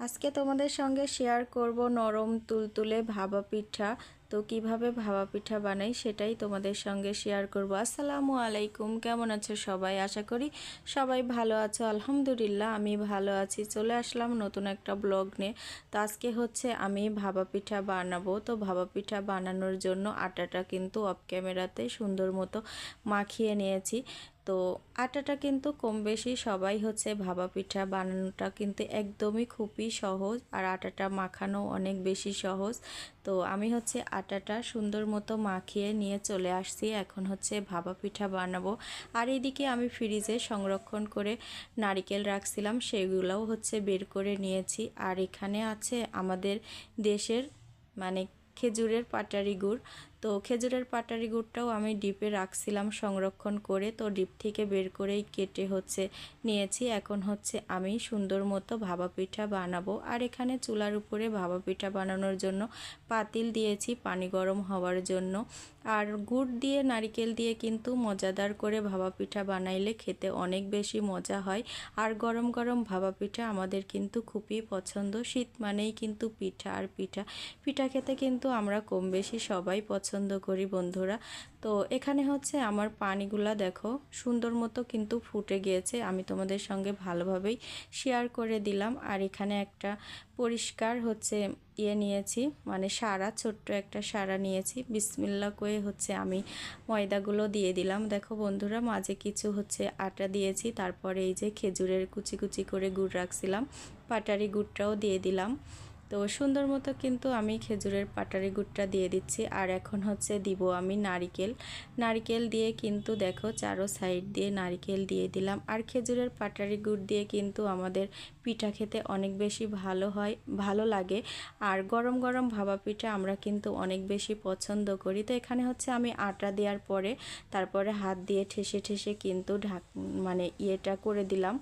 আজকে তোমাদের সঙ্গে শেয়ার করব নরম তুলতুলে ভাবা পিঠা। তো কীভাবে ভাবা পিঠা বানাই সেটাই তোমাদের সঙ্গে শেয়ার করব। আসসালামু আলাইকুম, কেমন আছো সবাই? আশা করি সবাই ভালো আছো। আলহামদুলিল্লাহ, আমি ভালো আছি। চলে আসলাম নতুন একটা ব্লগ নিয়ে। তো আজকে হচ্ছে আমি ভাবা পিঠা বানাবো। তো ভাবা পিঠা বানানোর জন্য আটাটা কিন্তু অফ ক্যামেরাতে সুন্দর মতো মাখিয়ে নিয়েছি। তো আটাটা কিন্তু কম বেশি সবাই হচ্ছে ভাবা পিঠা বানানোটা কিন্তু একদমই খুবই সহজ আর আটাটা মাখানো অনেক বেশি সহজ। তো আমি হচ্ছে আটাটা সুন্দর মতো মাখিয়ে নিয়ে চলে আসছি, এখন হচ্ছে ভাবা পিঠা বানাবো। আর এদিকে আমি ফ্রিজে সংরক্ষণ করে নারিকেল রাখছিলাম, সেগুলোও হচ্ছে বের করে নিয়েছি। আর এখানে আছে আমাদের দেশের মানে খেজুরের পাটারি গুড় তো খেজুরের পাটারি গুড়টাও আমি ডিপে রাখছিলাম সংরক্ষণ করে, তো ডিপ থেকে বের করেই কেটে হচ্ছে নিয়েছি। এখন হচ্ছে আমি সুন্দর মতো ভাবা পিঠা বানাবো। আর এখানে চুলার উপরে ভাবা পিঠা বানানোর জন্য পাতিল দিয়েছি পানি গরম হওয়ার জন্য। আর গুড় দিয়ে নারিকেল দিয়ে কিন্তু মজাদার করে ভাবা পিঠা বানাইলে খেতে অনেক বেশি মজা হয়। আর গরম গরম ভাবা পিঠা আমাদের কিন্তু খুবই পছন্দ। শীত মানেই কিন্তু পিঠা আর পিঠা। পিঠা খেতে কিন্তু আমরা কম বেশি সবাই পছন্দ করি বন্ধুরা। তো এখানে হচ্ছে আমার পানিগুলা দেখো, সুন্দর মতো কিন্তু ফুটে গিয়েছে। আমি তোমাদের সঙ্গে ভালোভাবেই শেয়ার করে দিলাম। আর এখানে একটা পরিষ্কার হচ্ছে ইয়ে নিয়েছি মানে সারা, ছোট্ট একটা সারা নিয়েছি। বিসমিল্লা করে হচ্ছে আমি ময়দাগুলো দিয়ে দিলাম। দেখো বন্ধুরা, মাঝে কিছু হচ্ছে আটা দিয়েছি, তারপরে এই যে খেজুরের কুচি কুচি করে গুড় রাখছিলাম। পাটারি গুড়টাও দিয়ে দিলাম। তো সুন্দর মতো কিন্তু আমি খেজুরের পাটারি গুড়টা দিয়ে দিচ্ছি। আর এখন হচ্ছে দিব আমি নারিকেল। নারিকেল দিয়ে কিন্তু দেখো চারো সাইড দিয়ে নারিকেল দিয়ে দিলাম। আর খেজুরের পাটারি গুড় দিয়ে কিন্তু আমাদের পিঠা খেতে অনেক বেশি ভালো হয়, ভালো লাগে। আর গরম গরম ভাবা পিঠা আমরা কিন্তু অনেক বেশি পছন্দ করি। তো এখানে হচ্ছে আমি আটা দেওয়ার পরে তারপরে হাত দিয়ে ঠেসে ঠেসে কিন্তু ঢাক মানে ইয়েটা করে দিলাম।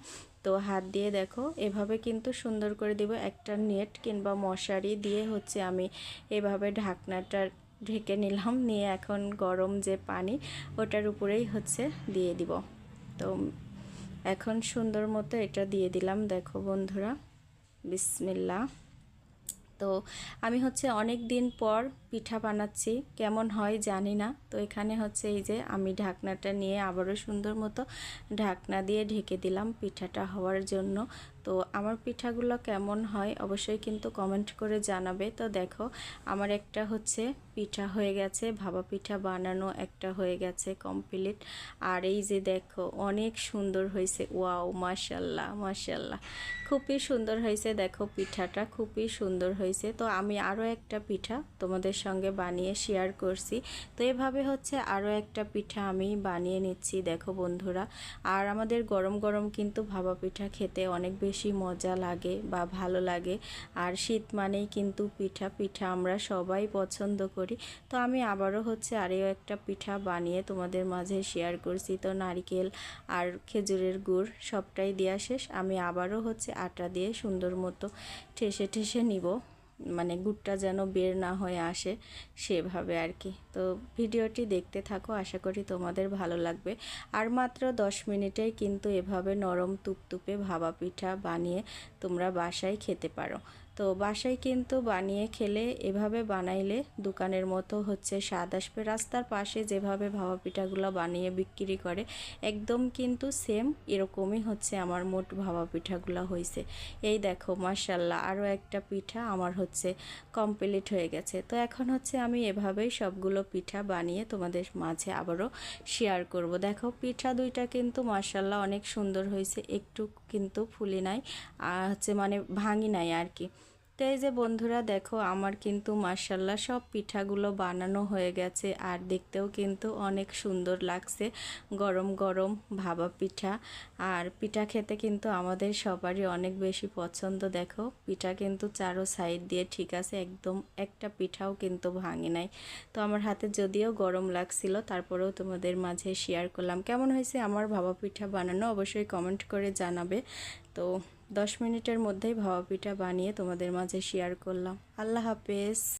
তো হাত দিয়ে দেখো, এভাবে কিন্তু সুন্দর করে দিব। একটা নেট কিংবা মশারি দিয়ে হচ্ছে আমি এভাবে ঢাকনাটা ঢেকে নিলাম, নিয়ে এখন গরম যে পানি, ওটার উপরেই হচ্ছে দিয়ে দিব। তো এখন সুন্দর মতো এটা দিয়ে দিলাম। দেখো বন্ধুরা বিসমিল্লা তো আমি হচ্ছে অনেক দিন পর পিঠা বানাচ্ছি, কেমন হয় জানি না। তো এখানে হচ্ছে এই যে আমি ঢাকনাটা নিয়ে আবারও সুন্দর মতো ঢাকনা দিয়ে ঢেকে দিলাম পিঠাটা হওয়ার জন্য। তো আমার পিঠাগুলো কেমন হয় অবশ্যই কিন্তু কমেন্ট করে জানাবে। তো দেখো, আমার একটা হচ্ছে পিঠা হয়ে গেছে ভাবা পিঠা বানানো একটা হয়ে গেছে কমপ্লিট আর এই যে দেখো, অনেক সুন্দর হয়েছে। ওয়াও মাশাল্লাহ মাশাল্লাহ। খুবই সুন্দর হয়েছে দেখো পিঠাটা, খুবই সুন্দর হয়েছে। তো আমি আরও একটা পিঠা তোমাদের সঙ্গে বানিয়ে শেয়ার করছি। তো এভাবে হচ্ছে আরও একটা পিঠা আমি বানিয়ে নিচ্ছি দেখো বন্ধুরা। আর আমাদের গরম গরম কিন্তু ভাবা পিঠা খেতে অনেক বেশি মজা লাগে বা ভালো লাগে। আর শীত মানেই কিন্তু পিঠা পিঠা আমরা সবাই পছন্দ করি। তো আমি আবারও হচ্ছে আরও একটা পিঠা বানিয়ে তোমাদের মাঝে শেয়ার করছি। তো নারিকেল আর খেজুরের গুড় সবটাই দেওয়া শেষ। আমি আবারও হচ্ছে আটা দিয়ে সুন্দর মতো ঠেসে ঠেসে নিব। মানে গুড়টা যেন বের না হয়ে আসে সেভাবে আর কি। তো ভিডিওটি দেখতে থাকো, আশা করি তোমাদের ভালো লাগবে। আর মাত্র দশ মিনিটেই কিন্তু এভাবে নরম তুপতুপে ভাবা পিঠা বানিয়ে তোমরা বাসায় খেতে পারো। তো বাসায় কিন্তু বানিয়ে খেলে, এভাবে বানাইলে দোকানের মতো হচ্ছে স্বাদ আসবে। রাস্তার পাশে যেভাবে ভাবা পিঠাগুলো বানিয়ে বিক্রি করে, একদম কিন্তু সেম এরকমই হচ্ছে আমার মোট ভাবা পিঠাগুলো হয়েছে এই দেখো মার্শাল্লাহ আরও একটা পিঠা আমার হচ্ছে কমপ্লিট হয়ে গেছে। তো এখন হচ্ছে আমি এভাবেই সবগুলো পিঠা বানিয়ে তোমাদের মাঝে আবারও শেয়ার করব। দেখো, পিঠা দুইটা কিন্তু মার্শাল্লাহ অনেক সুন্দর হয়েছে, একটু কিন্তু ফুলি নাই, আর হচ্ছে মানে ভাঙি নাই আর কি। তো এই যে বন্ধুরা দেখো, আমার কিন্তু মার্শাল্লাহ সব পিঠাগুলো বানানো হয়ে গেছে আর দেখতেও কিন্তু অনেক সুন্দর লাগছে। গরম গরম ভাবা পিঠা। আর পিঠা খেতে কিন্তু আমাদের সবারই অনেক বেশি পছন্দ। দেখো, পিঠা কিন্তু চারো সাইড দিয়ে ঠিক আছে, একদম একটা পিঠাও কিন্তু ভাঙে নাই। তো আমার হাতে যদিও গরম লাগছিল, তারপরেও তোমাদের মাঝে শেয়ার করলাম। কেমন হয়েছে আমার ভাবা পিঠা বানানো? অবশ্যই কমেন্ট করে জানাবে। তো দশ মিনিটের মধ্যেই ভাওয়া পিঠা বানিয়ে তোমাদের মাঝে শেয়ার করলাম। আল্লাহ হাফেজ।